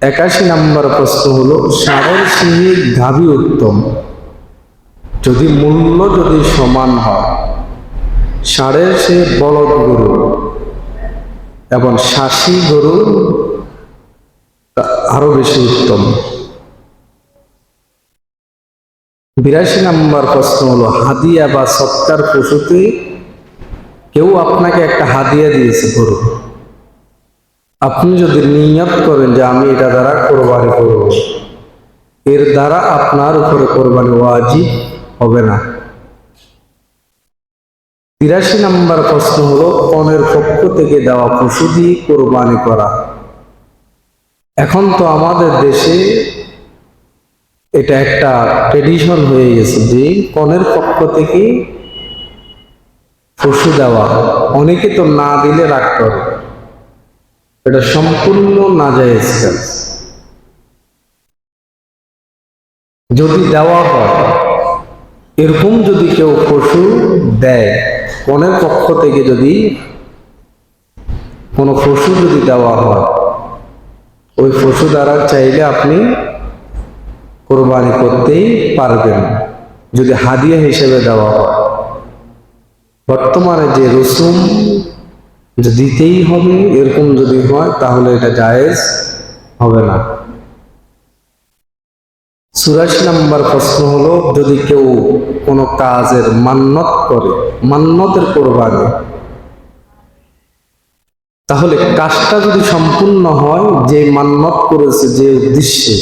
একাশি নাম্বার প্রশ্ন হল ষাঁড়ের সিংহে গাভী উত্তম। যদি মূল্য যদি সমান হয় ষাঁড়ের সে বলদ গরু এবং শাসি গরু আরও বেশি উত্তম। বিরাশি নাম্বার প্রশ্ন হলো, হাদিয়া বা সৎকার পশুতে কেউ আপনাকে একটা হাদিয়া দিয়েছে গরু। আপনি যদি নিয়ত করেন যে আমি এটা দ্বারা কোরবানি করব, এর দ্বারা আপনার উপরে কোরবানি ওয়াজিব হবে না। তিরাশি নাম্বার প্রশ্ন হলো কনের পক্ষ থেকে দেওয়া পশু দিয়ে কোরবানি করা। এখন তো আমাদের দেশে এটা একটা ট্রেডিশন হয়ে গেছে যে কনের পক্ষ থেকে পশু দেওয়া অনেকে তো না দিলে রাগ করে এটা সম্পূর্ণ নাজায়েজ কাজ। যদি দেওয়া হয়, এরকম যদি কেউ পশু দেয় কনের পক্ষ থেকে যদি কোনো পশু যদি দেওয়া হয়, ওই পশু দ্বারা চাইলে আপনি কোরবানি করতেই পারবেন, যদি হাদিয়া হিসেবে দেওয়া হয়। বর্তমানে যে রসুম যে দিতেই হবে, এরকম যদি হয় তাহলে এটা জায়েজ হবে না। চুরাশি নাম্বার প্রশ্ন হলো, যদি কেউ কোনো কাজের মান্যত করে মান্যতের কোরবানি, তাহলে কাজটা যদি সম্পূর্ণ হয়, যে মান্যত করেছে, যে উদ্দেশ্যে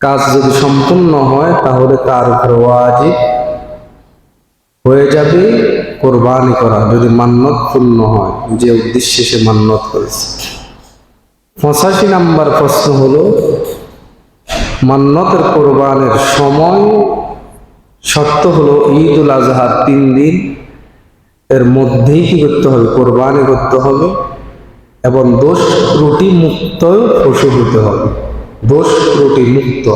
কাজ যদি সম্পূর্ণ হয়, তাহলে তার ওয়াজিব হয়ে যাবে। কোরবানি করা যদি মান্যত পূর্ণ হয়, যে উদ্দেশ্যে সে মান্যত করেছে। পঁচাশি নাম্বার প্রশ্ন হলো, মান্নতের কোরবানের সময় শর্ত হলো ঈদ উল আজহার তিন দিন, এর মধ্যেই কি করতে হবে? কোরবানি করতে হবে এবং দোষ ত্রুটি মুক্ত পশু হতে হবে। দোষ ত্রুটি মুক্ত।